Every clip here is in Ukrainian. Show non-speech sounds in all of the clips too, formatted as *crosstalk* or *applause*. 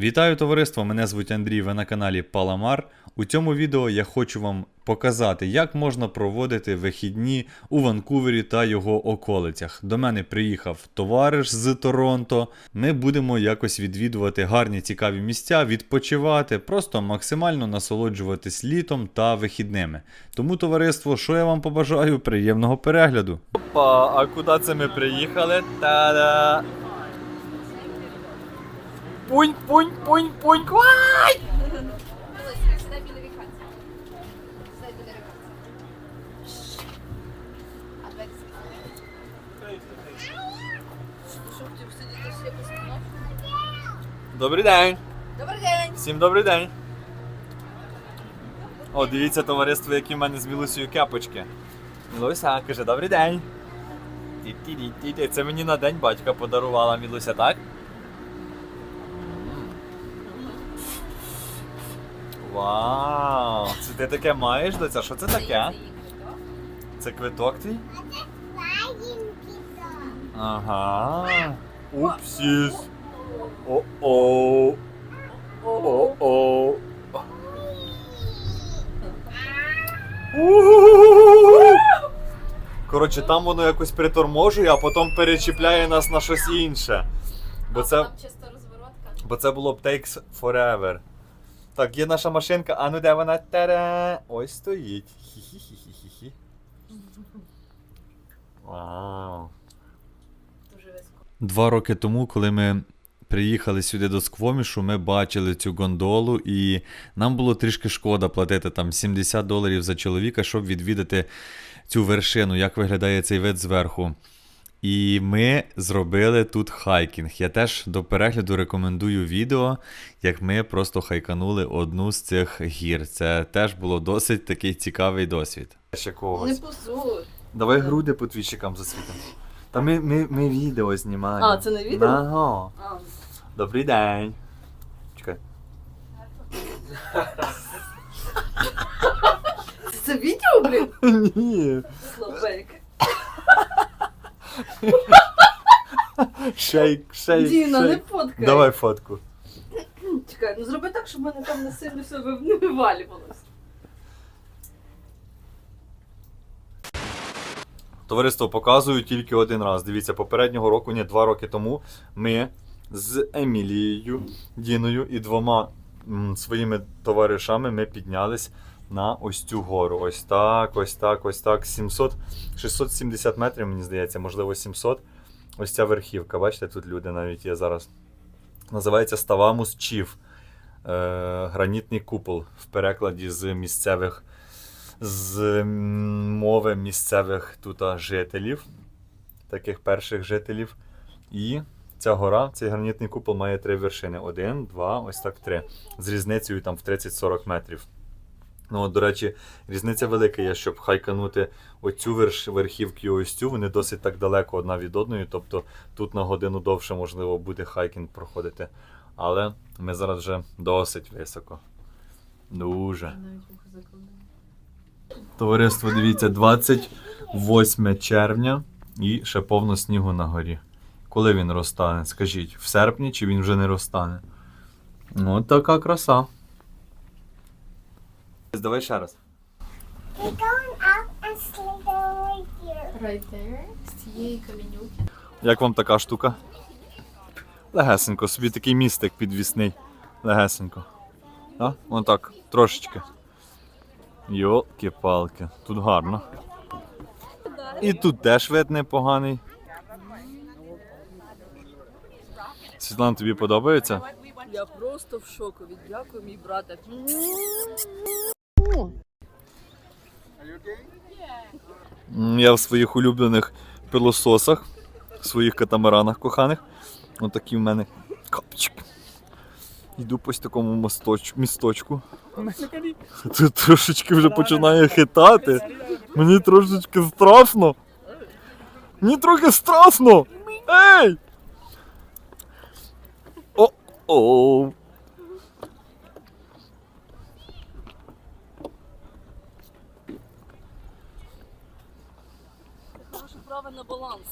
Вітаю товариство! Мене звуть Андрій, ви на каналі Паламар. У цьому відео я хочу вам показати, як можна проводити вихідні у Ванкувері та його околицях. До мене приїхав товариш з Торонто. Ми будемо якось відвідувати гарні цікаві місця, відпочивати, просто максимально насолоджуватись літом та вихідними. Тому, товариство, що я вам побажаю? Приємного перегляду! Опа, а куди це ми приїхали? Та-да! Пуньк, пуньк, пуньк, пуньк, вай! А себе? Добрий день! Добрий день! Всім добрий день! О, дивіться, товариство, які в мене з Мілусею кепочки. Мілуся каже, добрий день. Це мені на день батька подарувала Мілуся, так? Вау! Це ти таке маєш, доця? Що це таке? Це квиток твій? Ага. Упсіс. О-о. О-о. У-у-у-у-у. Коротше, там воно якось приторможує, а потім перечіпляє нас на щось інше. Бо це, бо це було б Takes Forever. Так, є наша машинка, а ну де вона? Та-да! Ось стоїть. Хі-хі-хі-хі-хі. Вау. Дуже високо. Два роки тому, коли ми приїхали сюди до Сквомішу, ми бачили цю гондолу, і нам було трішки шкода платити там 70 доларів за чоловіка, щоб відвідати цю вершину, як виглядає цей вид зверху. І ми зробили тут хайкінг. Я теж до перегляду рекомендую відео, як ми просто хайканули одну з цих гір. Це теж було досить такий цікавий досвід. Ще Не позор. Давай груди по твічикам засвітимо. Та ми, ми, ми відео знімаємо. А, це не відео? Ага. А, Добрий день. Чекай. це відео, блін? *laughs* Ні. Слабек. Шейк, шейк. Діна, не шейк. фоткай. Давай фотку. Чекай, ну зроби так, щоб мене там не сильно все ви- не вивалювалось. Товариство показую тільки один раз. Дивіться, попереднього року, ні, два роки тому ми з Емілією, Діною і двома м, своїми товаришами ми піднялись на ось цю гору. Ось так, ось так, ось так. 700, 670 метрів, мені здається, можливо, 700. Ось ця верхівка. Бачите, тут люди навіть є зараз. Називається Ставамус Чів. Е, гранітний купол в перекладі з місцевих з мови місцевих тут жителів, таких перших жителів. І ця гора, цей гранітний купол має три вершини: один, два, ось так три. З різницею там в 30-40 метрів. Ну, до речі, різниця велика є, щоб хайканути оцю верш, верхівку і ось цю. Вони досить так далеко одна від одної. Тобто тут на годину довше можливо буде хайкінг проходити. Але ми зараз вже досить високо. Дуже. Товариство, дивіться, 28 червня і ще повно снігу на горі. Коли він розтане? Скажіть, в серпні чи він вже не розтане? Ну, така краса. Давай ще раз. We're going up and right here. Right there. З цієї каменюки. Як вам така штука? Легесенько, собі такий містик підвісний. Легесенько. А? Вон так, трошечки. Йолки-палки, тут гарно. І тут теж вид непоганий. Світлана, тобі подобається? Я просто в шокові. Дякую, мій братик. Я в своїх улюблених пилососах, в своїх катамаранах коханих. Отакі в мене капчик. Йду по такому мосточ, місточку. Тут трошечки вже починає хитати. Мені трошечки страшно. Мені трохи страшно. Ей! О-о! Наше право на баланс.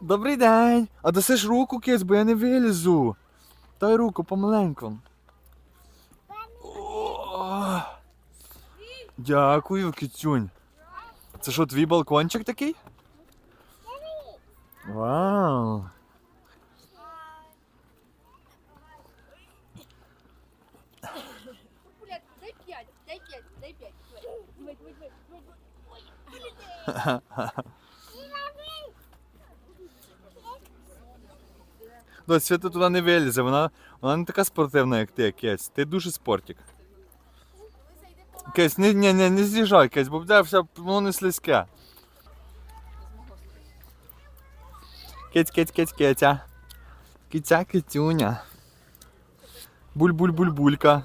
Добрий день! А дасиш руку, киць, бо я не вилізу. Дай руку помаленьку. О, Дякую, кицюнь. Це що, твій балкончик такий? Вау! Дай п'ять, дай п'ять, дай п'ять. *laughs* Ну, Свята туди не вилізе, вона, вона не така спортивна, як ти, Кець. Ти дуже спортик. Кець, не, не, з'їжджай, Кець, бо буде все, воно не слизьке. Кець, кець, кець, кеця. Киця, кицюня. Буль-буль-буль-булька.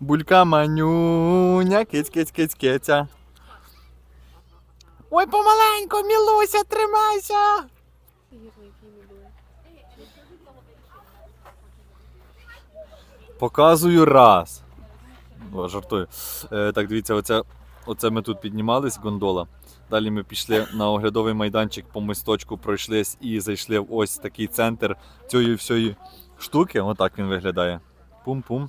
Булька манюня, кець, кець, кець, кеця. Ой, помаленько, Мілуся, тримайся! Показую раз. О, жартую. Е, так, дивіться, оце, оце ми тут піднімались, гондола. Далі ми пішли на оглядовий майданчик по мосточку, пройшлись і зайшли в ось такий центр цієї всієї штуки. Отак він виглядає. Пум-пум.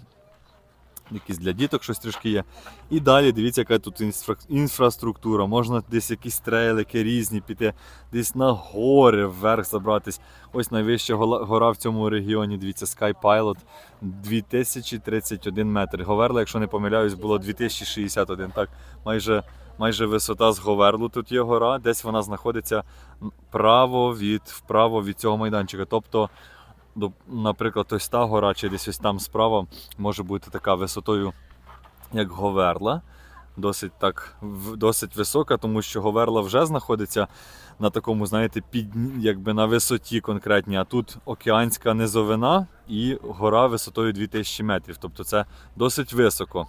Якісь для діток щось трішки є. І далі дивіться, яка тут інфра- інфраструктура. Можна десь якісь трейлики різні піти, десь на гори вверх забратись. Ось найвища гора в цьому регіоні. Дивіться, Sky Pilot 2031 метр. Говерла, якщо не помиляюсь, було 2061. Так, майже, майже висота з Говерлу тут є гора. Десь вона знаходиться право від, вправо від цього майданчика. Тобто, наприклад, ось та гора, чи десь ось там справа може бути така висотою, як Говерла. Досить так досить висока, тому що Говерла вже знаходиться на такому, знаєте, під якби на висоті конкретній. А тут океанська низовина і гора висотою 2000 метрів. Тобто це досить високо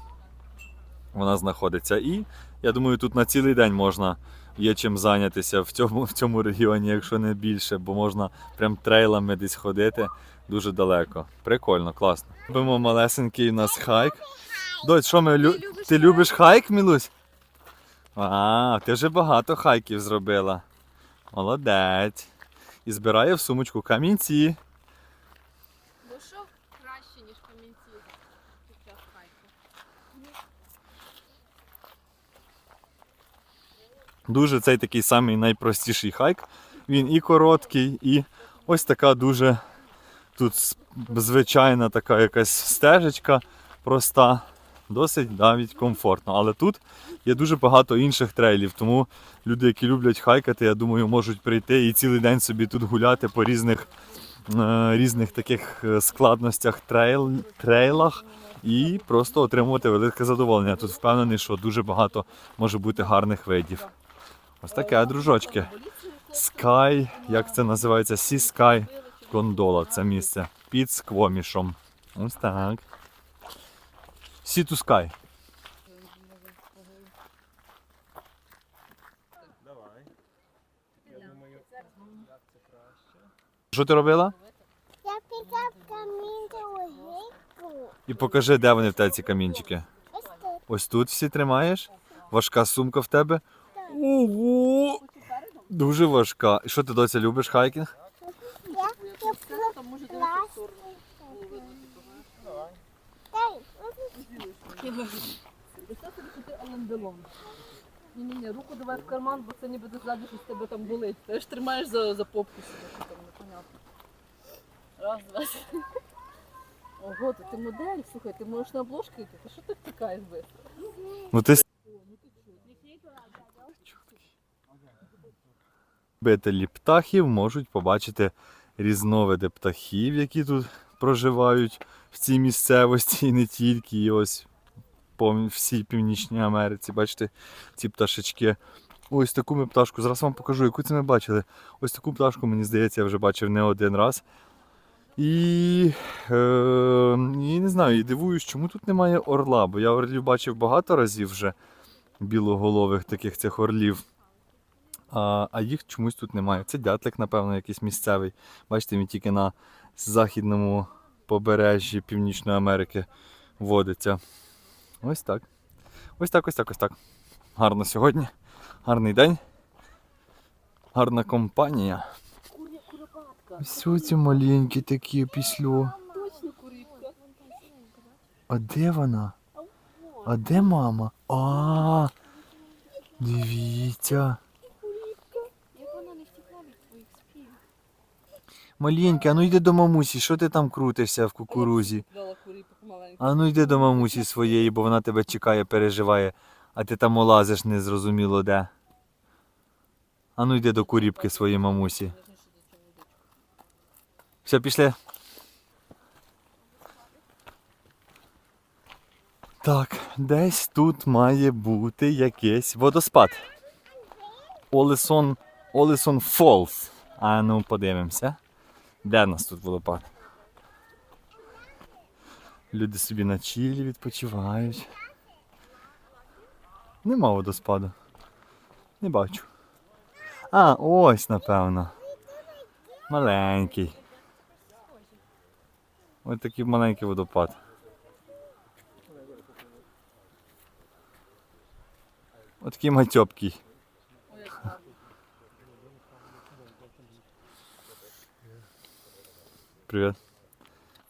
вона знаходиться. І я думаю, тут на цілий день можна є чим зайнятися в цьому, в цьому регіоні, якщо не більше, бо можна прям трейлами десь ходити дуже далеко. Прикольно, класно. Робимо малесенький у нас хайк. Доць, що ми лю... ти любиш хайк, Мілусь? А, ти вже багато хайків зробила. Молодець. І збирає в сумочку камінці. Ну що краще, ніж камінці під час хайку? Дуже цей такий самий найпростіший хайк. Він і короткий, і ось така дуже тут звичайна така якась стежечка проста. Досить навіть комфортно. Але тут є дуже багато інших трейлів, тому люди, які люблять хайкати, я думаю, можуть прийти і цілий день собі тут гуляти по різних, е, різних таких е, складностях трейл, трейлах і просто отримувати велике задоволення. Тут впевнений, що дуже багато може бути гарних видів. Ось таке, дружочки. Sky, як це називається? Sea Sky Gondola, це місце під сквомішем. Ось так. Sea to Sky. Що ти робила? Я пікав камінь у гейку. І покажи, де вони в тебе ці камінчики. Ось тут. Ось тут всі тримаєш? Важка сумка в тебе? Ого! Дуже важка. І що ти доця любиш хайкінг? Ні, ні, ні, руку давай в карман, бо це ніби ззаді щось тебе там болить. Ти ж тримаєш за, за попку себе, що там непонятно. Раз, два. три. Ого, то ти модель, слухай, ти можеш на обложки йти. Ти що ти втикаєш швидко? Ну ти Любителі птахів можуть побачити різновиди птахів, які тут проживають в цій місцевості, і не тільки, і ось по всій Північній Америці. Бачите, ці пташечки. Ось таку ми пташку. Зараз вам покажу, яку це ми бачили. Ось таку пташку, мені здається, я вже бачив не один раз. І, е, і не знаю, і дивуюсь, чому тут немає орла, бо я орлів бачив багато разів вже білоголових таких цих орлів. А, а їх чомусь тут немає. Це дятлик, напевно, якийсь місцевий. Бачите, він тільки на західному побережжі Північної Америки водиться. Ось так. Ось так, ось так, ось так. Гарно сьогодні. Гарний день. Гарна компанія. Все ці маленькі такі післю. А де вона? А де мама? А, дивіться. Як вона не втекла від твоїх спів? Маленька, а ну йди до мамусі, що ти там крутишся в кукурузі? А ну йди до мамусі своєї, бо вона тебе чекає, переживає, а ти там олазиш незрозуміло де. А ну йди до куріпки своєї мамусі. Все, пішли. Так, десь тут має бути якийсь водоспад. Олесон. Олесон Фолс. А ну подивимося. Де нас тут водопад? Люди собі на чілі відпочивають. Нема водоспаду. Не бачу. А, ось, напевно. Маленький. Ось такий маленький водопад. Ось такий матьопкий. Ой, як гарно. Привіт.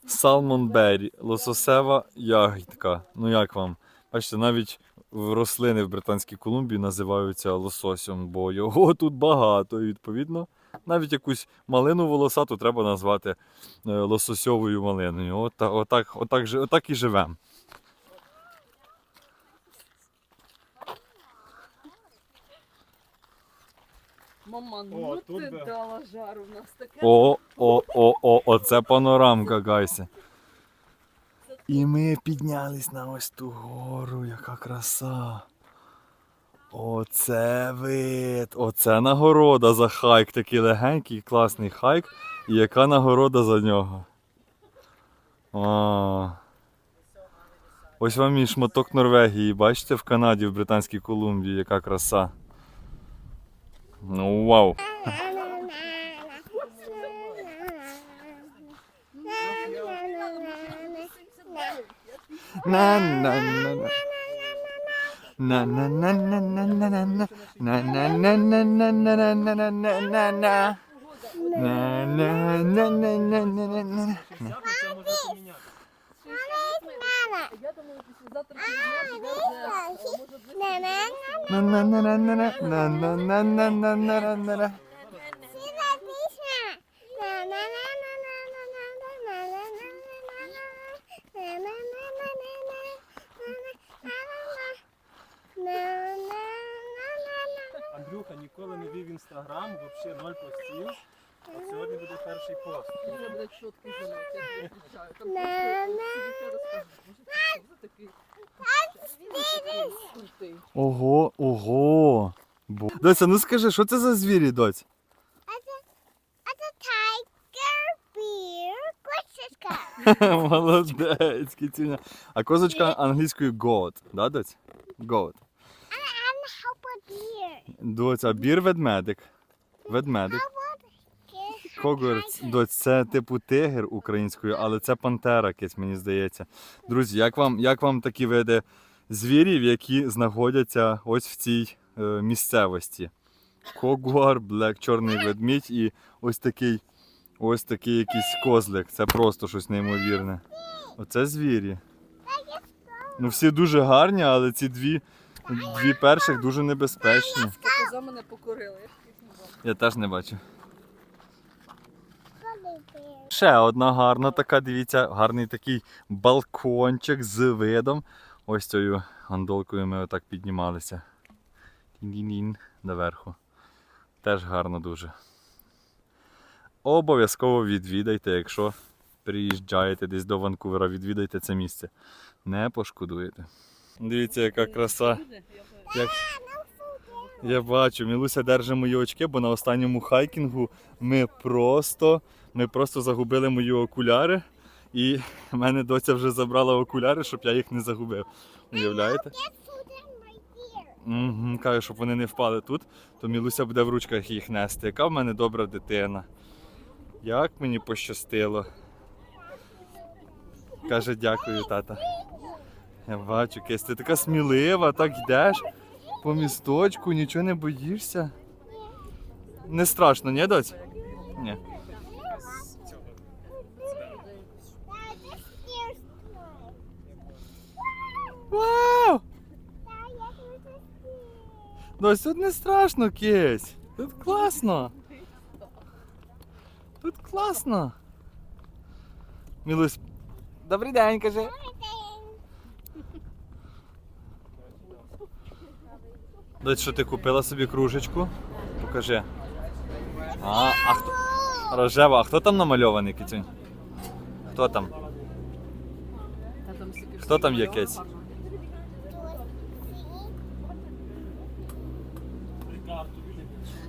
Салмон Беррі, лососева ягідка. Ну як вам? Бачите, навіть рослини в Британській Колумбії називаються лососем, бо його *laughs* тут багато. І відповідно, навіть якусь малину волосату треба назвати е, лососьовою малиною. От, та- отак, отак, жи- отак і живемо. Мама, ну О, тут ти би. дала жару в нас таке. О, о, о, о, оце панорамка, гайси. І ми піднялись на ось ту гору, яка краса. Оце вид, оце нагорода за хайк, такий легенький, класний хайк. І яка нагорода за нього? А. Ось вам і шматок Норвегії, бачите, в Канаді, в Британській Колумбії, яка краса. Ну вау. На на на на. На на на на на на на на. На на на на на на на на на на на на. На на на на на на на на. Завтра це може поміняти. Я думаю, післязавтра півдня буде вже, е, може, близько на на на на. Андрюха ніколи не вів інстаграм, взагалі ноль постів. А сьогодні буде перший пост. Це буде чіткий жінок, я тобі обіцяю. Там просто. Ого, ого. Бо- Доця, ну скажи, що це за звірі, доць? *laughs* Молодець, кіцюня. А козочка англійською goat, да, доць? Goat. Доць, а бір ведмедик. Ведмедик. Доць, це типу тигр українською, але це пантера кись, мені здається. Друзі, як вам, як вам такі види звірів, які знаходяться ось в цій е, місцевості? Когуар, блек, чорний ведмідь і ось такий, ось такий якийсь козлик. Це просто щось неймовірне. Оце звірі. Ну всі дуже гарні, але ці дві, дві перших дуже небезпечні. Коза мене покорила. Я теж не бачу. Ще одна гарна така, дивіться, гарний такий балкончик з видом. Ось цією гондолкою ми отак піднімалися. Тін-тін-тін доверху. Теж гарно дуже. Обов'язково відвідайте, якщо приїжджаєте десь до Ванкувера, відвідайте це місце. Не пошкодуєте. Дивіться, яка краса. Як... Я бачу, Мілуся держить мої очки, бо на останньому хайкінгу ми просто, ми просто загубили мої окуляри. І мене доця вже забрала окуляри, щоб я їх не загубив. Уявляєте? Угу, каже, щоб вони не впали тут, то Мілуся буде в ручках їх нести. Яка в мене добра дитина. Як мені пощастило. Каже, дякую, тата. Я бачу, Кись, ти така смілива, так йдеш по місточку, нічого не боїшся. Не страшно, ні, доць? Ні. Вау! Дось тут не страшно, кесь. Тут класно. Тут класно. Мілусь. Добрий день, каже. Дать, що ти купила собі кружечку? Покажи. А, а хто? Рожева, а хто там намальований, Кітюнь? Хто там? Хто там є, Кець?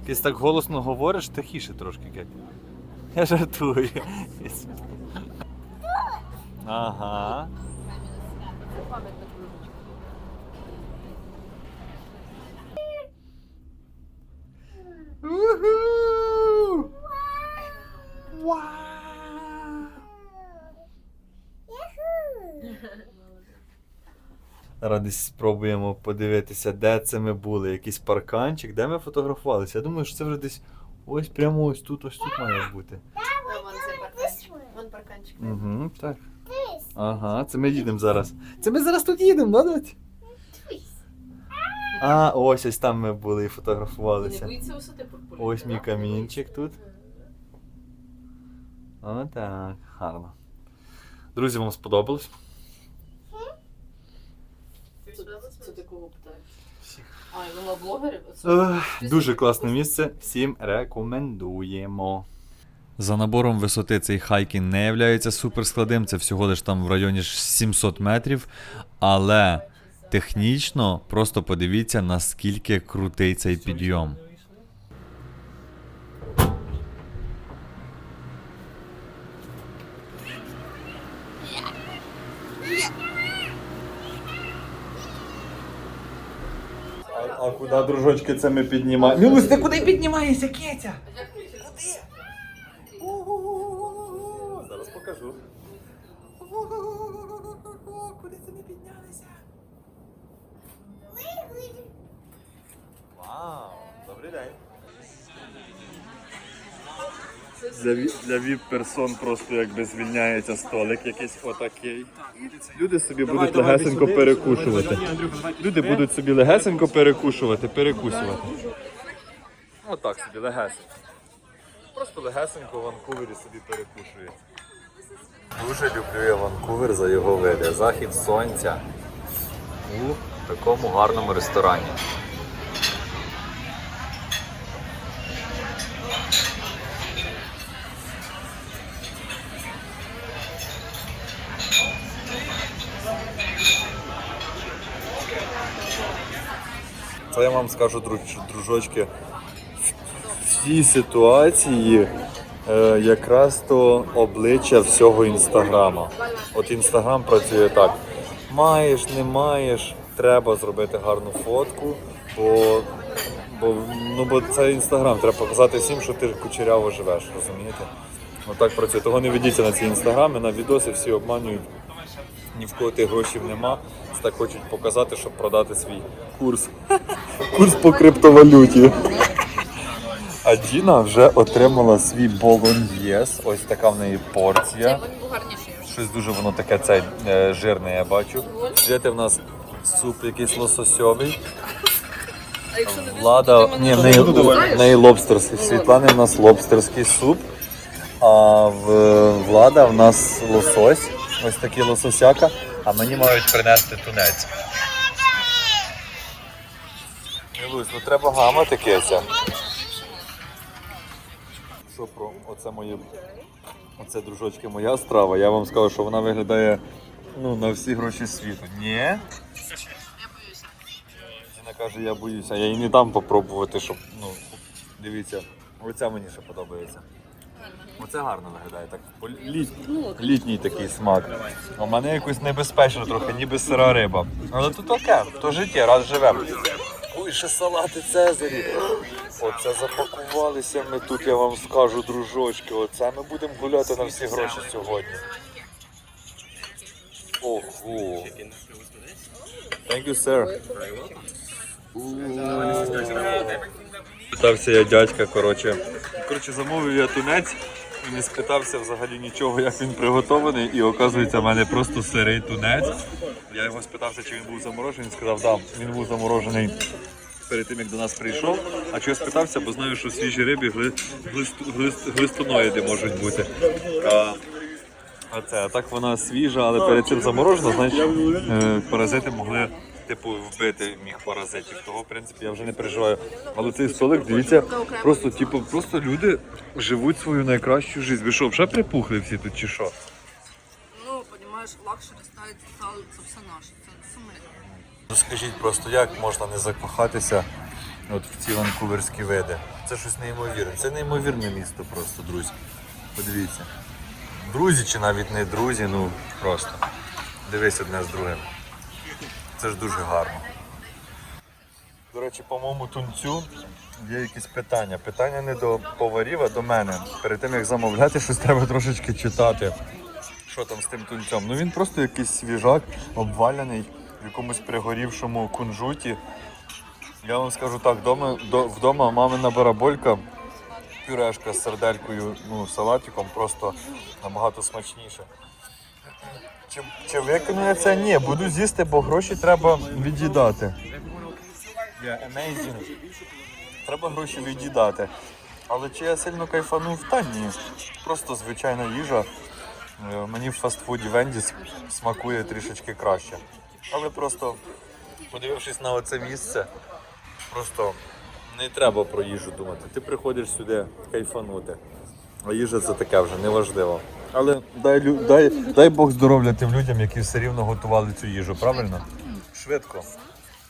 гарного. Так голосно говориш, тихіше трошки, Кеть. Я жартую. Ага. Зараз десь спробуємо подивитися, де це ми були. Якийсь парканчик, де ми фотографувалися. Я думаю, що це вже десь ось прямо ось тут, ось тут має бути. Вон цей парканчик. Вон парканчик. Угу, так. Ага, це ми їдемо зараз. Це ми зараз тут їдемо, да, дочь? А, ось ось там ми були і Не фотографувалися. боїться висоти пропулювати? Ось мій камінчик тут. Отак, гарно. Друзі, вам сподобалось? Це, ти кого питаєш? А, і вела блогерів? Ех, Дуже класне місце, всім рекомендуємо. За набором висоти цей хайкінг не являється суперскладним, це всього лиш там в районі ж 700 метрів. Але технічно просто подивіться, наскільки крутий цей підйом. Куди, дружочки, це ми піднімаємо? Мілусь, ти куди піднімаєшся, Кетя? Куди? Зараз покажу. Куди це ми піднялися? Вау, добрий день. Для, для віп-персон просто якби звільняється столик якийсь отакий. Люди собі будуть легесенько перекушувати. Люди будуть собі легесенько перекушувати, перекусувати. Отак собі, легесенько. Просто легесенько в Ванкувері собі перекушують. Дуже люблю я Ванкувер за його види. Захід сонця у такому гарному ресторані. Вам скажу, друж- дружочки, в цій ситуації е, якраз то обличчя всього інстаграма. От інстаграм працює так. Маєш, не маєш, треба зробити гарну фотку, бо, бо, ну, бо це інстаграм, треба показати всім, що ти кучеряво живеш, розумієте? Отак працює. Того не ведіться на ці інстаграми, на відоси всі обманюють. Ні в кого тих грошей нема. Так хочуть показати, щоб продати свій курс. Курс по криптовалюті. А Діна вже отримала свій болоньєс. Ось така в неї порція. Щось дуже воно таке це е, жирне, я бачу. Світи в нас суп якийсь лососьовий. Влада, ні, в неї, в неї лобстерський. Світлани в нас лобстерський суп. А в Влада в нас лосось. Ось такий лососяка. А мені мають принести тунець. Мілусь, ну треба гамати кися. Що про оце моє. Оце, дружочки, моя страва. Я вам скажу, що вона виглядає ну, на всі гроші світу. Ні? Я боюся. Вона каже, я боюся. Я їй не дам попробувати, щоб. Ну, дивіться, оця мені ще подобається. Оце гарно виглядає, так літ, літній такий смак. У мене якось небезпечно трохи, ніби сира риба. Але то таке, то життя, раз живемо. Ой, салати Цезарі. Оце запакувалися ми тут, я вам скажу, дружочки. Оце ми будемо гуляти на всі гроші сьогодні. Ого. Thank you, sir. Питався я дядька, коротше. Коротше, замовив я тунець і не спитався взагалі нічого, як він приготований. І оказується, в мене просто сирий тунець. Я його спитався, чи він був заморожений. Він сказав, так, він був заморожений перед тим, як до нас прийшов. А чого спитався, бо знаю, що свіжі рибі гли, глист- глист- глистоноїди можуть бути. А, а це, а так вона свіжа, але перед цим заморожена, значить е, паразити могли типу вбити міг паразитів. Того, в принципі, я вже не переживаю. Але цей столик, дивіться, просто, типу, просто люди живуть свою найкращу життя. Ви що, вже припухли всі тут чи що? Ну, розумієш, лакшері ставить це все наше. Це саме. Ну скажіть просто, як можна не закохатися от в ці ванкуверські види? Це щось неймовірне. Це неймовірне місто просто, друзі. Подивіться. Друзі чи навіть не друзі, ну просто. Дивись одне з другим. Це ж дуже гарно. До речі, по моєму тунцю є якісь питання. Питання не до поварів, а до мене. Перед тим як замовляти, щось треба трошечки читати. Що там з тим тунцем? Ну він просто якийсь свіжак, обваляний в якомусь пригорівшому кунжуті. Я вам скажу так, вдома, до, вдома мамина бараболька, пюрешка з серделькою, ну, салатиком просто набагато смачніше. Чи, чи викину я це? Ні, буду з'їсти, бо гроші треба від'їдати. Yeah, amazing. Треба гроші від'їдати. Але чи я сильно кайфанув? Та ні. Просто звичайна їжа. Е, Мені в фастфуді Вендіс смакує трішечки краще. Але просто, подивившись на оце місце, просто не треба про їжу думати. Ти приходиш сюди кайфанути. А їжа це таке вже неважливо. Але дай, дай, дай Бог здоров'я тим людям, які все рівно готували цю їжу, правильно? Швидко.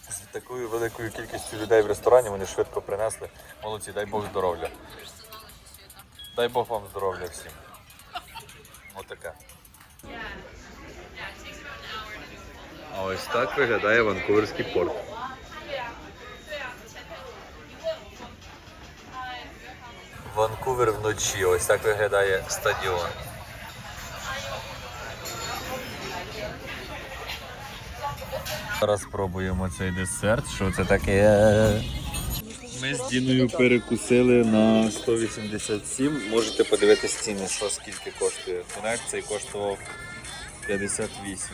З такою великою кількістю людей в ресторані вони швидко принесли. Молодці, дай Бог здоров'я. Дай Бог вам здоров'я всім. Отаке. А ось так виглядає Ванкуверський порт. Ванкувер вночі. Ось так виглядає стадіон. Зараз спробуємо цей десерт. Що це таке? Ми з Діною перекусили на 187. Можете подивитись ціни, що скільки коштує. Тунець цей коштував 58.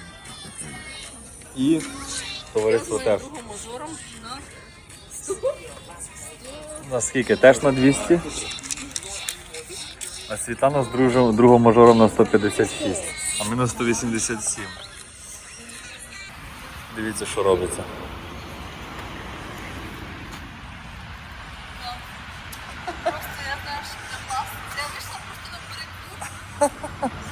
І товариство теж. мажором на На скільки? Теж на 200? А Світлана з другом мажором на 156. А ми на 187. Дивіться, що робиться. Просто я знаю, що це класно. Я вийшла просто на перекур.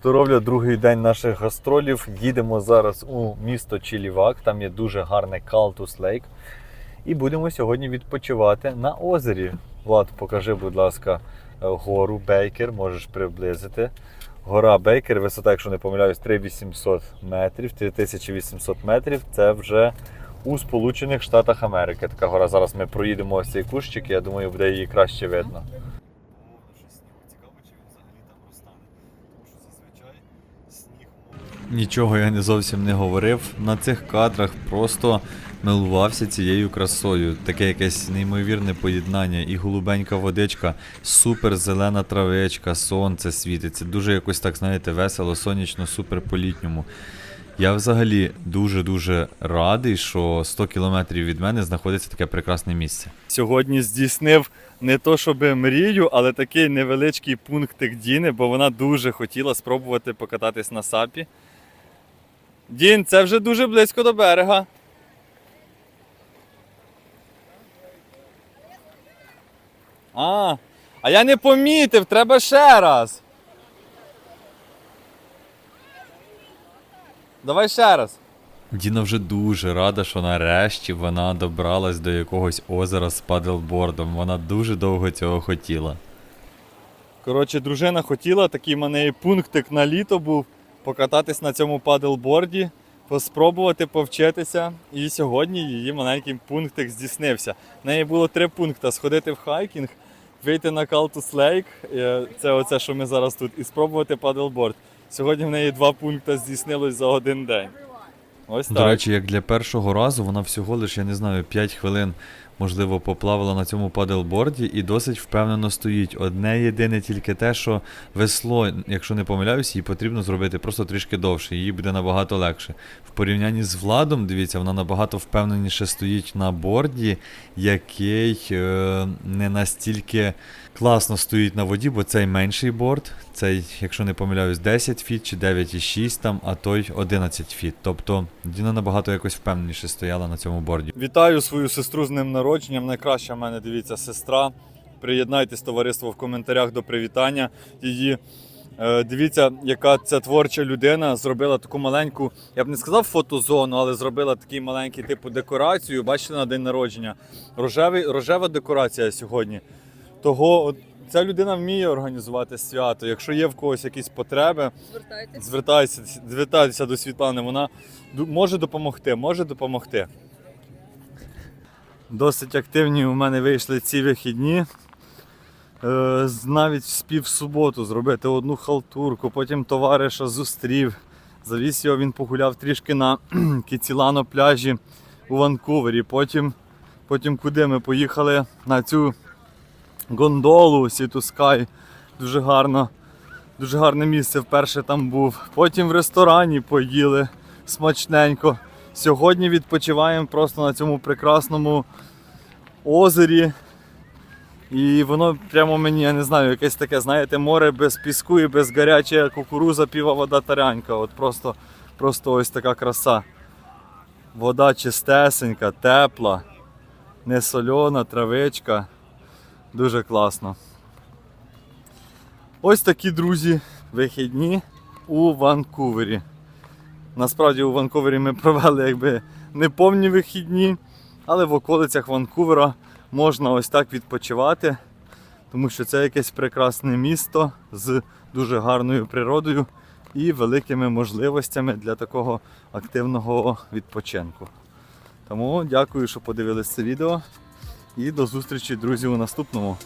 Здоров'я, другий день наших гастролів. Їдемо зараз у місто Чілівак, там є дуже гарний Калтус Лейк. І будемо сьогодні відпочивати на озері. Влад, покажи, будь ласка, е, гору Бейкер, можеш приблизити. Гора Бейкер, висота, якщо не помиляюсь, 3800 метрів, 3800 метрів. Це вже у Сполучених Штатах Америки. Така гора. Зараз ми проїдемо ось цей кущик, я думаю, буде її краще видно. Нічого я не зовсім не говорив. На цих кадрах просто милувався цією красою. Таке якесь неймовірне поєднання. І голубенька водичка, супер зелена травичка, сонце світиться. Дуже якось так, знаєте, весело, сонячно, супер по-літньому. Я взагалі дуже-дуже радий, що 100 кілометрів від мене знаходиться таке прекрасне місце. Сьогодні здійснив не то щоб мрію, але такий невеличкий пунктик Діни, бо вона дуже хотіла спробувати покататись на сапі. Дін, це вже дуже близько до берега. А, а я не помітив, треба ще раз. Давай ще раз. Діна вже дуже рада, що нарешті вона добралась до якогось озера з паделбордом. Вона дуже довго цього хотіла. Коротше, дружина хотіла, такий в мене і пунктик на літо був покататись на цьому паделборді. поспробувати повчитися. І сьогодні її маленький пунктик здійснився. В неї було три пункти: сходити в хайкінг, вийти на Калтус Лейк, це оце, що ми зараз тут, і спробувати паделборд. Сьогодні в неї два пункти здійснилось за один день. Ось так. До речі, як для першого разу, вона всього лише, я не знаю, 5 хвилин, можливо, поплавала на цьому паделборді і досить впевнено стоїть. Одне єдине тільки те, що весло, якщо не помиляюсь, їй потрібно зробити просто трішки довше, їй буде набагато легше. В порівнянні з Владом, дивіться, вона набагато впевненіше стоїть на борді, який е, не настільки класно стоїть на воді, бо цей менший борд, цей, якщо не помиляюсь, 10 фіт чи 9,6 там, а той 11 фіт. Тобто Діна набагато якось впевненіше стояла на цьому борді. Вітаю свою сестру з ним народженням. Найкраща в мене, дивіться, сестра. Приєднайтесь, товариство, в коментарях до привітання її. Е, Дивіться, яка ця творча людина зробила таку маленьку, я б не сказав фотозону, але зробила такий маленький типу декорацію. Бачите, на день народження. Рожевий, рожева декорація сьогодні. Того от, ця людина вміє організувати свято. Якщо є в когось якісь потреби, звертайтеся, звертайтеся до Світлани. Вона може допомогти, може допомогти. Досить активні у мене вийшли ці вихідні. Е, навіть спів суботу зробити одну халтурку, потім товариша зустрів. Завіз його, він погуляв трішки на *clears throat* Кіцілано пляжі у Ванкувері. Потім, потім куди ми поїхали на цю гондолу to Дуже гарно. Дуже гарне місце вперше там був. Потім в ресторані поїли смачненько. Сьогодні відпочиваємо просто на цьому прекрасному озері. І воно прямо мені, я не знаю, якесь таке, знаєте, море без піску і без гаряча кукуруза, піва вода тарянька. От просто, просто ось така краса. Вода чистесенька, тепла, не сольона, травичка. Дуже класно. Ось такі друзі вихідні у Ванкувері. Насправді у Ванкувері ми провели якби не повні вихідні, але в околицях Ванкувера можна ось так відпочивати, тому що це якесь прекрасне місто з дуже гарною природою і великими можливостями для такого активного відпочинку. Тому дякую, що подивились це відео і до зустрічі, друзі, у наступному.